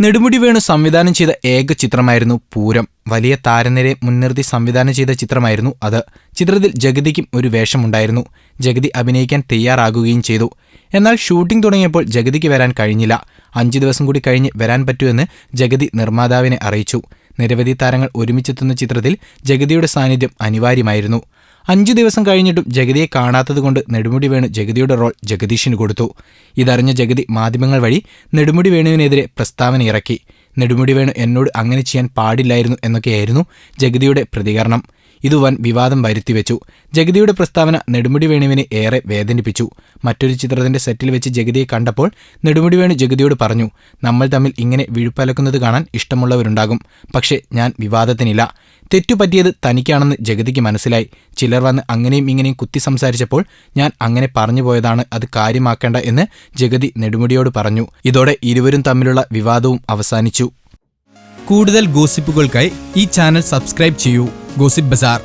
നെടുമുടി വേണു സംവിധാനം ചെയ്ത ഏക ചിത്രമായിരുന്നു പൂരം. വലിയ താരനിരെ മുൻനിർത്തി സംവിധാനം ചെയ്ത ചിത്രമായിരുന്നു അത്. ചിത്രത്തിൽ ജഗതിക്കും ഒരു വേഷമുണ്ടായിരുന്നു. ജഗതി അഭിനയിക്കാൻ തയ്യാറാകുകയും ചെയ്തു. എന്നാൽ ഷൂട്ടിംഗ് തുടങ്ങിയപ്പോൾ ജഗതിക്ക് വരാൻ കഴിഞ്ഞില്ല. അഞ്ചു ദിവസം കൂടി കഴിഞ്ഞ് വരാൻ പറ്റുമെന്ന് ജഗതി നിർമ്മാതാവിനെ അറിയിച്ചു. നിരവധി താരങ്ങൾ ഒരുമിച്ചെത്തുന്ന ചിത്രത്തിൽ ജഗതിയുടെ സാന്നിധ്യം അനിവാര്യമായിരുന്നു. അഞ്ചു ദിവസം കഴിഞ്ഞിട്ടും ജഗതിയെ കാണാത്തതുകൊണ്ട് നെടുമുടി വേണു ജഗതിയുടെ റോൾ ജഗദീഷിന് കൊടുത്തു. ഇതറിഞ്ഞ ജഗതി മാധ്യമങ്ങൾ വഴി നെടുമുടി വേണുവിനെതിരെ പ്രസ്താവന ഇറക്കി. നെടുമുടി വേണു എന്നോട് അങ്ങനെ ചെയ്യാൻ പാടില്ലായിരുന്നു എന്നൊക്കെയായിരുന്നു ജഗതിയുടെ പ്രതികരണം. ഇത് വൻ വിവാദം വരുത്തിവെച്ചു. ജഗതിയുടെ പ്രസ്താവന നെടുമുടി വേണുവിനെ ഏറെ വേദനിപ്പിച്ചു. മറ്റൊരു ചിത്രത്തിന്റെ സെറ്റിൽ വെച്ച് ജഗതിയെ കണ്ടപ്പോൾ നെടുമുടി വേണു ജഗതിയോട് പറഞ്ഞു നമ്മൾ തമ്മിൽ ഇങ്ങനെ വിഴുപ്പലക്കുന്നത് കാണാൻ ഇഷ്ടമുള്ളവരുണ്ടാകും. പക്ഷേ ഞാൻ വിവാദത്തിനില്ല. തെറ്റുപറ്റിയത് തനിക്കാണെന്ന് ജഗതിക്ക് മനസ്സിലായി. ചിലർ വന്ന് അങ്ങനെയും ഇങ്ങനെയും കുത്തി സംസാരിച്ചപ്പോൾ ഞാൻ അങ്ങനെ പറഞ്ഞു പോയതാണ് അത് കാര്യമാക്കേണ്ട എന്ന് ജഗതി നെടുമുടിയോട് പറഞ്ഞു. ഇതോടെ ഇരുവരും തമ്മിലുള്ള വിവാദവും അവസാനിച്ചു. കൂടുതൽ ഗോസിപ്പുകൾക്കായി ഈ ചാനൽ സബ്സ്ക്രൈബ് ചെയ്യൂ. Gossip bazaar